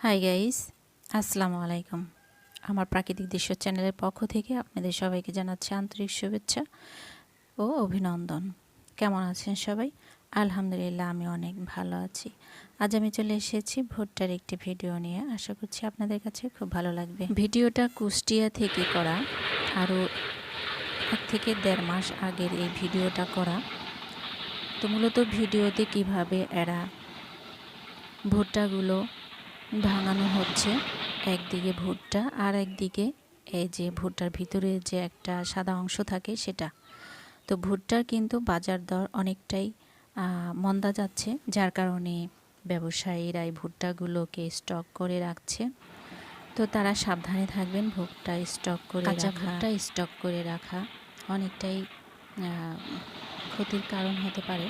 Hi guys আসসালামু আলাইকুম আমার প্রাকৃতিক দৃশ্য চ্যানেলের পক্ষ থেকে আপনাদের সবাইকে জানাচ্ছি আন্তরিক শুভেচ্ছা ও অভিনন্দন কেমন আছেন সবাই আলহামদুলিল্লাহ আমি অনেক ভালো আছি আজ আমি চলে এসেছি ভুট্টার একটি ভিডিও নিয়ে আশা করছি আপনাদের কাছে খুব ভালো লাগবে ভিডিওটা কুষ্টিয়া থেকে করা আরও এক থেকে দেড় মাস আগের এই ভিডিওটা করা তো মূলত ভিডিওতে কীভাবে এরা ভুট্টাগুলো ভাঙানো হচ্ছে। একদিকে ভুট্টা আর একদিকে এই যে ভুট্টার ভিতরে যে একটা সাদা অংশ থাকে সেটা। তো ভুট্টার কিন্তু বাজার দর অনেকটাই মন্দা যাচ্ছে যার কারণে ব্যবসায়ীরা এই ভুট্টাগুলোকে স্টক করে রাখছে। তো তারা সাবধানে থাকবেন ভুট্টা স্টক করে কাঁচা ভুট্টা স্টক করে রাখা অনেকটাই ক্ষতির কারণ হতে পারে।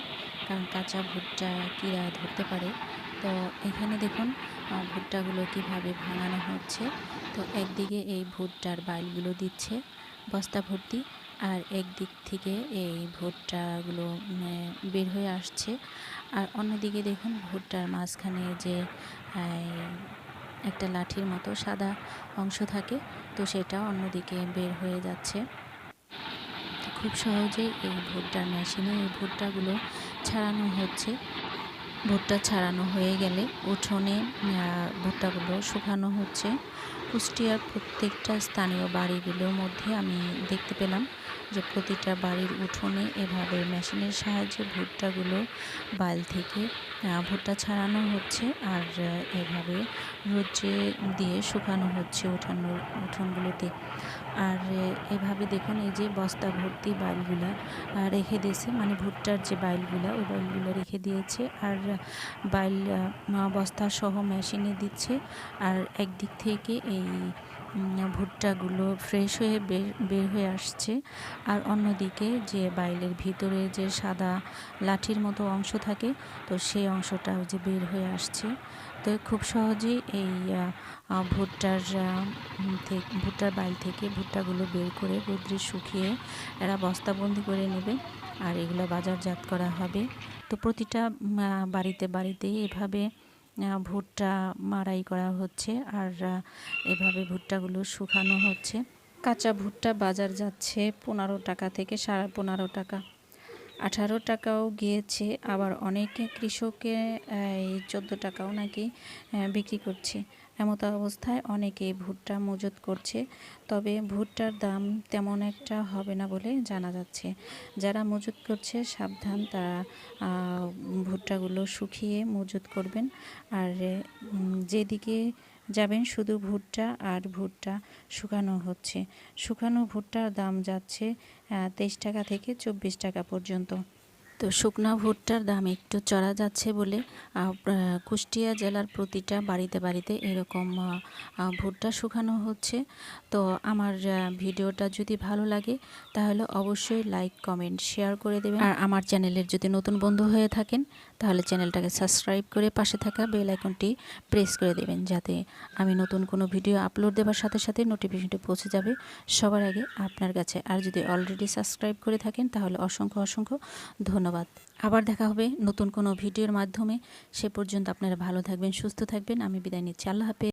কারণ কাঁচা ভুট্টা কিরা ধরতে পারে। তো এখানে দেখুন ভুট্টাগুলো কীভাবে ভাঙানো হচ্ছে। তো একদিকে এই ভুট্টার বাইলগুলো দিচ্ছে বস্তা ভর্তি, আর একদিক থেকে এই ভুট্টাগুলো বের হয়ে আসছে। আর অন্যদিকে দেখুন, ভুট্টার মাঝখানে যে একটা লাঠির মতো সাদা অংশ থাকে, তো সেটা অন্যদিকে বের হয়ে যাচ্ছে। খুব সহজেই এই ভুট্টার মেশিনে এই ভুট্টাগুলো ছাড়ানো হচ্ছে। ভুট্টা ছাড়ানো হয়ে গেলে উঠোনে ভুট্টাগুলো শুকানো হচ্ছে। কুষ্টিয়ার প্রত্যেকটা স্থানীয় বাড়িগুলোর মধ্যে আমি দেখতে পেলাম যে প্রতিটা বাড়ির উঠোনে এভাবে মেশিনের সাহায্যে ভুট্টাগুলো বাইল থেকে ভুট্টা ছাড়ানো হচ্ছে আর এভাবে রোদ্রে দিয়ে শুকানো হচ্ছে উঠানোর, উঠোনগুলোতে। আর এভাবে দেখুন এই যে বস্তা ভর্তি বাইলগুলা রেখে দিয়েছে মানে ভুট্টার যে বাইলগুলা, ওই বাইলগুলো রেখে দিয়েছে। আর বাইল বস্তা সহ মেশিনে দিচ্ছে। আর একদিক থেকে এই ভুট্টাগুলো ফ্রেশ হয়ে বের বের হয়ে আসছে। আর অন্যদিকে যে বাইলের ভিতরে যে সাদা লাঠির মতো অংশ থাকে, তো সেই অংশটাও যে বের হয়ে আসছে। তো খুব সহজেই এই ভুট্টার ভুট্টার বাইল থেকে ভুট্টাগুলো বের করে রোদ্রে শুকিয়ে এরা বস্তাবন্দি করে নেবে আর এগুলো বাজারজাত করা হবে। তো প্রতিটা বাড়িতে বাড়িতে এভাবে ভুট্টা মারাই করা হচ্ছে আর এভাবে ভুট্টাগুলো শুকানো হচ্ছে। কাঁচা ভুট্টা বাজার যাচ্ছে পনেরো টাকা থেকে সাড়ে পনেরো টাকা। আঠারো টাকাও গিয়েছে, আবার অনেকে কৃষকে, এই চোদ্দ টাকাও নাকি বিক্রি করছে। এমতো অবস্থায় অনেকে ভুট্টা মজুত করছে, তবে ভুট্টার দাম তেমন একটা হবে না বলে জানা যাচ্ছে। যারা মজুত করছে, সাবধান তারা ভুট্টাগুলো শুকিয়ে মজুত করবেন। আর যেদিকে যাবেন শুধু ভুট্টা আর ভুট্টা শুকানো হচ্ছে। শুকানো ভুট্টার দাম যাচ্ছে তেইশ টাকা থেকে চব্বিশ টাকা পর্যন্ত। তো শুকনা ভুট্টার দাম একটু চড়া যাচ্ছে বলে কুষ্টিয়া জেলার প্রতিটা বাড়িতে বাড়িতে এরকম ভুট্টা শুকানো হচ্ছে। তো আমার ভিডিওটা যদি ভালো লাগে তাহলে অবশ্যই লাইক, কমেন্ট, শেয়ার করে দেবেন। আর আমার চ্যানেলের যদি নতুন বন্ধু হয়ে থাকেন তাহলে চ্যানেলটাকে সাবস্ক্রাইব করে পাশে থাকা বেল আইকনটি প্রেস করে দেবেন যাতে আমি নতুন কোনো ভিডিও আপলোড দেওয়ার সাথে সাথে নোটিফিকেশনটি পৌঁছে যাবে সবার আগে আপনার কাছে। আর যদি অলরেডি সাবস্ক্রাইব করে থাকেন তাহলে অসংখ্য অসংখ্য ধন্যবাদ। আবার দেখা হবে নতুন কোনো ভিডিওর মাধ্যমে। সে পর্যন্ত আপনারা ভালো থাকবেন, সুস্থ থাকবেন। আমি বিদায় নিচ্ছি। আল্লাহ হাফেজ।